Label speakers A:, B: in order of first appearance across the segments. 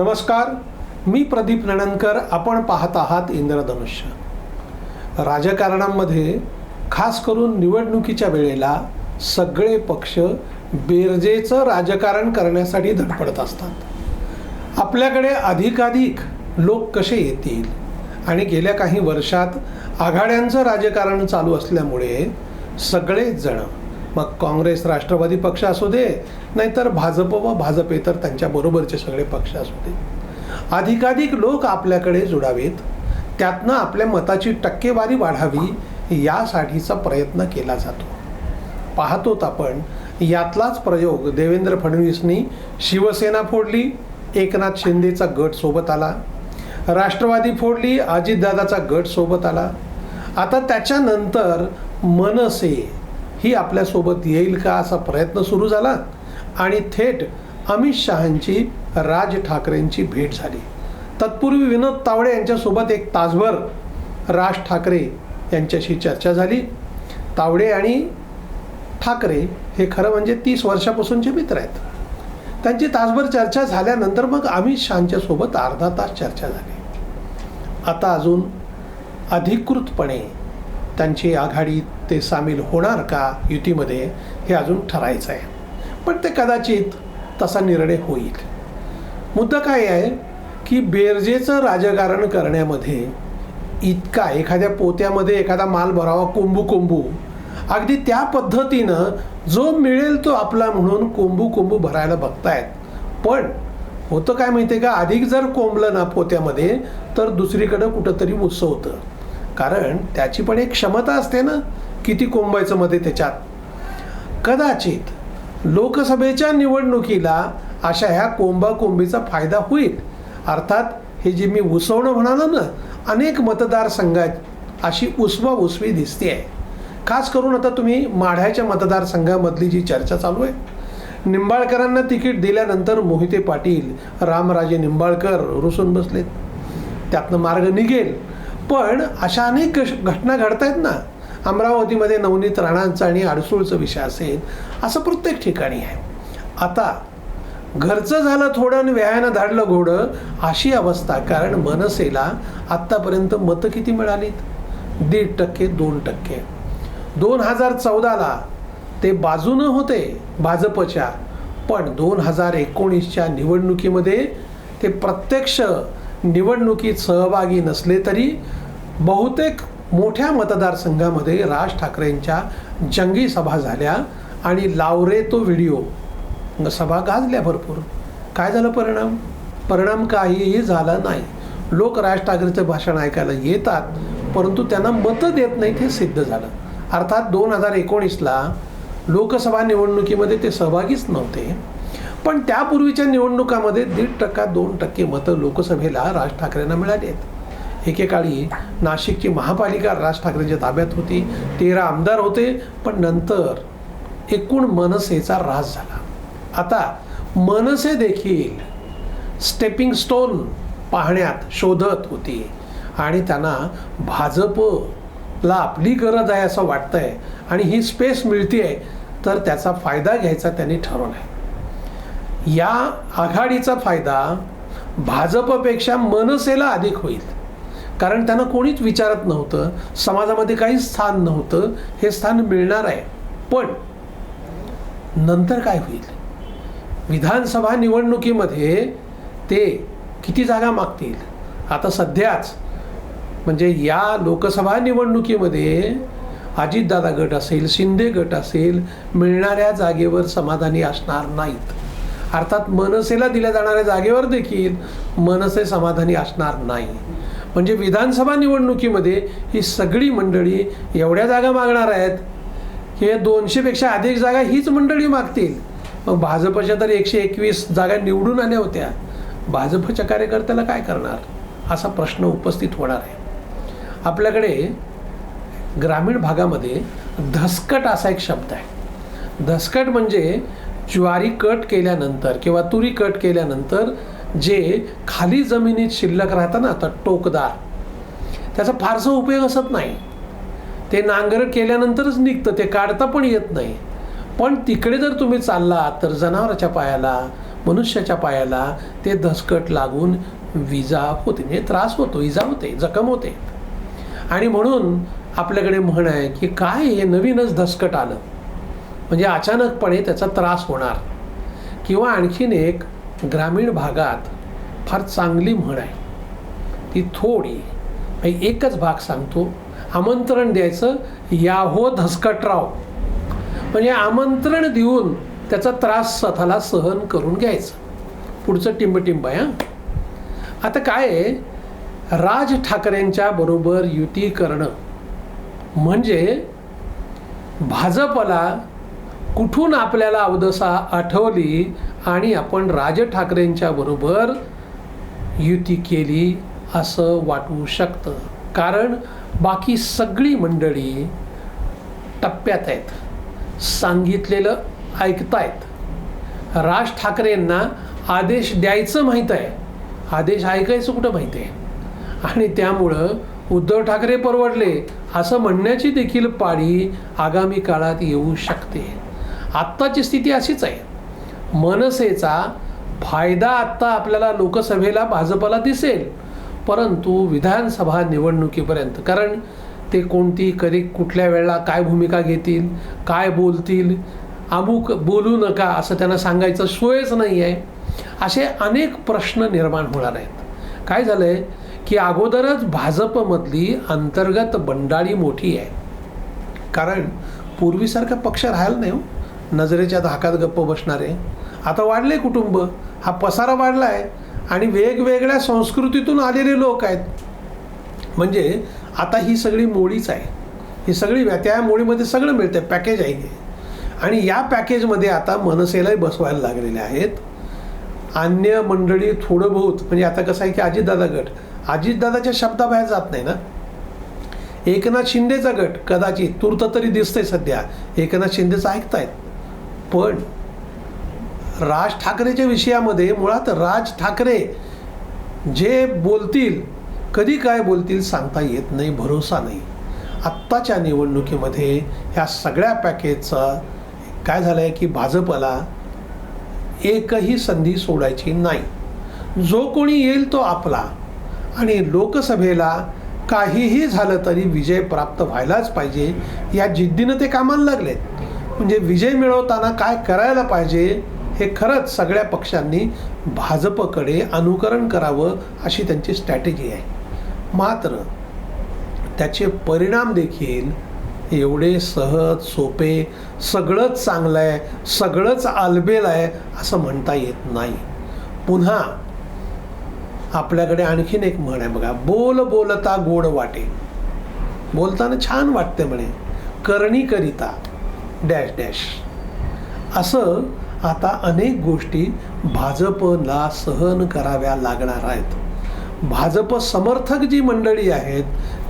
A: नमस्कार मी प्रदीप नणनकर आपण पाहत आहात इंद्रधनुष्य. राजकारणामध्ये खास करून निवडणुकीच्या वेळेला सगळे पक्ष बेरजेचं राजकारण करण्यासाठी धडपडत असतात. आपल्याकडे अधिकाधिक लोक कसे येतील? आणि गेल्या काही वर्षात आघाड्यांचं राजकारण चालू असल्यामुळे सगळेच जण मग काँग्रेस राष्ट्रवादी पक्ष असू दे नाहीतर भाजप व भाजपेतर त्यांच्या बरोबरचे सगळे पक्ष असू दे. अधिकाधिक लोक आपल्याकडे जुडावेत. त्यातनं आपल्या मताची टक्केवारी वाढावी यासाठीचा प्रयत्न केला जातो. पाहतोत आपण यातलाच प्रयोग देवेंद्र फडणवीसनी शिवसेना फोडली एकनाथ शिंदेचा गट सोबत आला राष्ट्रवादी फोडली अजितदादाचा गट सोबत आला. आता त्याच्यानंतर मनसे ही आपल्यासोबत येईल का असा प्रयत्न सुरू झाला आणि थेट अमित शहांची राज ठाकरेंची भेट झाली. तत्पूर्वी विनोद तावडे यांच्यासोबत एक तासभर राज ठाकरे यांच्याशी चर्चा झाली. तावडे आणि ठाकरे हे खरं म्हणजे तीस वर्षापासूनचे मित्र आहेत. त्यांची तासभर चर्चा झाल्यानंतर मग अमित शहांच्या सोबत अर्धा तास चर्चा झाली. आता अजून अधिकृतपणे त्यांची आघाडी ते सामील होणार का युतीमध्ये हे अजून ठरायचं आहे. पण ते कदाचित तसा निर्णय होईल. मुद्दा काय आहे की बेरजेचं राजकारण करण्यामध्ये इतका एखाद्या पोत्यामध्ये एखादा माल भरावा कोंबू कोंबू अगदी त्या पद्धतीनं जो मिळेल तो आपला म्हणून कोंबू कोंबू भरायला बघतायत. पण होतं काय माहिती आहे का? अधिक जर कोंबलं ना पोत्यामध्ये तर दुसरीकडं कुठंतरी होतं कारण त्याची पण एक क्षमता असते ना किती कोंबायचं मध्ये त्याच्यात. कदाचित लोकसभेच्या निवडणुकीला अशा ह्या कोंबा कोंबीचा फायदा होईल. अर्थात हे जे मी उसवणं म्हणालो ना अनेक मतदारसंघात अशी उसवा उसवी दिसते आहे खास करून आता तुम्ही माढ्याच्या मतदारसंघामधली जी चर्चा चालू आहे. निंबाळकरांना तिकीट दिल्यानंतर मोहिते पाटील रामराजे निंबाळकर रुसून बसलेत. त्यातनं मार्ग निघेल. पण अशा अनेक घटना घडत आहेत ना. अमरावतीमध्ये नवनीत राणांचा आणि अडसूळचं विषय असेल असं प्रत्येक ठिकाणी आहे. आता घरचं झालं थोडं आणि व्यायानं धाडलं घोडं अशी अवस्था. कारण मनसेला आत्तापर्यंत मतं किती मिळालीत? दीड टक्के दोन टक्के. दोन हजार चौदाला ते बाजूनं होते भाजपच्या पण दोन हजार एकोणीसच्या निवडणुकीमध्ये ते प्रत्यक्ष निवडणुकीत सहभागी नसले तरी बहुतेक मोठ्या मतदारसंघामध्ये राज ठाकरेंच्या जंगी सभा झाल्या आणि लावरे तो व्हिडिओ सभा गाजल्या भरपूर. काय झालं परिणाम? परिणाम काहीही झाला नाही. लोक राज ठाकरेचं भाषण ऐकायला येतात परंतु त्यांना मतं देत नाहीत हे सिद्ध झालं. अर्थात दोन हजार एकोणीसला लोकसभा निवडणुकीमध्ये ते सहभागीच नव्हते. पण त्यापूर्वीच्या निवडणुकामध्ये दीड टक्का दोन टक्के मतं लोकसभेला राज ठाकरेंना मिळाली आहेत. एकेकाळी नाशिकची महापालिका राज ठाकरेंच्या ताब्यात होती. तेरा आमदार होते पण नंतर एकूण मनसेचा राज झाला. आता मनसे देखील स्टेपिंग स्टोन पाहण्यात शोधत होती. आणि त्यांना भाजपला आपली गरज आहे असं वाटतंय आणि ही स्पेस मिळते तर त्याचा फायदा घ्यायचा त्यांनी ठरवला आहे या आघाडीचा फायदा भाजपपेक्षा मनसेला अधिक होईल. कारण त्यांना कोणीच विचारत नव्हतं समाजामध्ये काहीच स्थान नव्हतं हे स्थान मिळणार आहे. पण नंतर काय होईल? विधानसभा निवडणुकीमध्ये ते किती जागा मागतील? आता सध्याच म्हणजे या लोकसभा निवडणुकीमध्ये अजितदादा गट असेल शिंदे गट असेल मिळणाऱ्या जागेवर समाधानी असणार नाहीत. अर्थात मनसेला दिल्या जाणाऱ्या जागेवर देखील मनसे समाधानी असणार नाही. म्हणजे विधानसभा निवडणुकीमध्ये ही सगळी मंडळी एवढ्या जागा मागणार आहेत. हे दोनशेपेक्षा अधिक जागा हीच मंडळी मागतील. मग भाजपच्या तर एकशे एकवीस जागा निवडून आल्या होत्या. भाजपच्या कार्यकर्त्याला काय करणार? असा प्रश्न उपस्थित होणार आहे. आपल्याकडे ग्रामीण भागामध्ये धसकट असा एक शब्द आहे. धसकट म्हणजे ज्वारी कट केल्यानंतर किंवा तुरी कट केल्यानंतर जे खाली जमिनीत शिल्लक राहतं ना आता टोकदार त्याचा फारसा उपयोग असत नाही. ते नांगर केल्यानंतरच निघतं ते काढता पण येत नाही. पण तिकडे जर तुम्ही चाललात तर जनावराच्या पायाला मनुष्याच्या पायाला ते धसकट लागून विजा होते म्हणजे त्रास होतो इजा होते जखम होते. आणि म्हणून आपल्याकडे म्हण आहे की काय हे नवीनच धसकट आलं. म्हणजे अचानकपणे त्याचा त्रास होणार. किंवा आणखीन एक ग्रामीण भागात फार चांगली म्हण आहे. ती थोडी एकच भाग सांगतो. आमंत्रण द्यायचं याहो धसकटराव. म्हणजे आमंत्रण देऊन त्याचा त्रास स्वतःला सहन करून घ्यायचं. पुढचं टिंबटिंब आहे हां. आता काय आहे? राज ठाकरेंच्या बरोबर युती करणं. म्हणजे भाजपला कुठून आपल्याला अवदसा आठवली आणि आपण राज ठाकरेंच्या बरोबर युती केली असं वाटू शकतं. कारण बाकी सगळी मंडळी टप्प्यात आहेत. सांगितलेलं ऐकतायत. राज ठाकरेंना आदेश द्यायचं माहीत आहे. आदेश ऐकायचं कुठं माहीत आहे? आणि त्यामुळं उद्धव ठाकरे परवडले असं म्हणण्याची देखील पाळी आगामी काळात येऊ शकते. आत्ताची स्थिती अशीच आहे. मनसेचा फायदा आत्ता आपल्याला लोकसभेला भाजपला दिसेल. परंतु विधानसभा निवडणुकीपर्यंत कारण ते कोणती कधी कुठल्या वेळेला काय भूमिका घेतील काय बोलतील अमुक बोलू नका असं त्यांना सांगायचं सोयच नाही आहे असे अनेक प्रश्न निर्माण होणार आहेत. काय झालं आहे की अगोदरच भाजपमधली अंतर्गत बंडाळी मोठी आहे. कारण पूर्वीसारखा पक्ष राहिला नाही हो. नजरेच्या धाकात गप्प बसणारे. आता वाढले कुटुंब. हा पसारा वाढला आहे आणि वेगवेगळ्या संस्कृतीतून आलेले लोक आहेत. म्हणजे आता ही सगळी मोळीच आहे. ही सगळी व्या- त्या मोळीमध्ये सगळं मिळतं पॅकेज आहे आणि या पॅकेजमध्ये आता मनसेलाही बसवायला लागलेले आहेत. अन्य मंडळी थोडं बहुत म्हणजे आता कसं आहे की अजितदादा गट. अजितदादाच्या शब्दाबाहेर जात नाही ना? एकनाथ शिंदेचा गट कदाचित तूर्त तरी दिसतंय सध्या. एकनाथ शिंदेचं ऐकतायत. पण राज ठाकरेच्या विषयामध्ये मुळात राज ठाकरे जे बोलतील कधी काय बोलतील सांगता येत नाही भरोसा नाही. आत्ताच्या निवडणुकीमध्ये ह्या सगळ्या पॅकेजचा काय झालं आहे की भाजपला एकही संधी सोडायची नाही. जो कोणी येईल तो आपला आणि लोकसभेला काहीही झालं तरी विजय प्राप्त व्हायलाच पाहिजे. या जिद्दीनं ते कामाला लागलेत. म्हणजे विजय मिळवताना काय करायला पाहिजे हे खरंच सगळ्या पक्षांनी भाजपकडे अनुकरण करावं अशी त्यांची स्ट्रॅटेजी आहे. मात्र त्याचे परिणाम देखील एवढे सहज सोपे सगळंच चांगलं आहे सगळंच आलबेल आहे असं म्हणता येत नाही. पुन्हा आपल्याकडे आणखीन एक म्हण आहे बघा बोल बोलता गोड वाटे. बोलताना छान वाटते म्हणे. करणी करिता. Dash dash. असं आता अनेक गोष्टी भाजपला सहन कराव्या लागणार आहेत. भाजप समर्थक जी मंडळी आहेत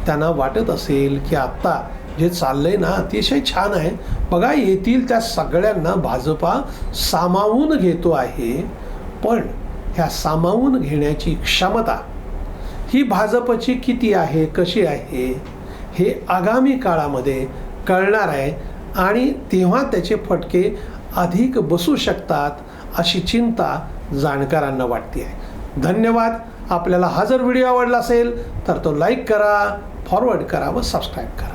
A: त्यांना वाटत असेल की आत्ता जे चाललंय ना अतिशय छान आहे. बघा येतील त्या सगळ्यांना भाजपा सामावून घेतो आहे पण ह्या सामावून घेण्याची क्षमता ही भाजपची किती आहे कशी आहे हे आगामी काळामध्ये कळणार आहे. आणि तेव्हा त्याचे फटके अधिक बसू शकतात अशी चिंता जाणकारांना वाटते आहे. धन्यवाद. आपल्याला हा जर व्हिडिओ आवडला असेल तर तो लाईक करा फॉरवर्ड करा व सबस्क्राईब करा.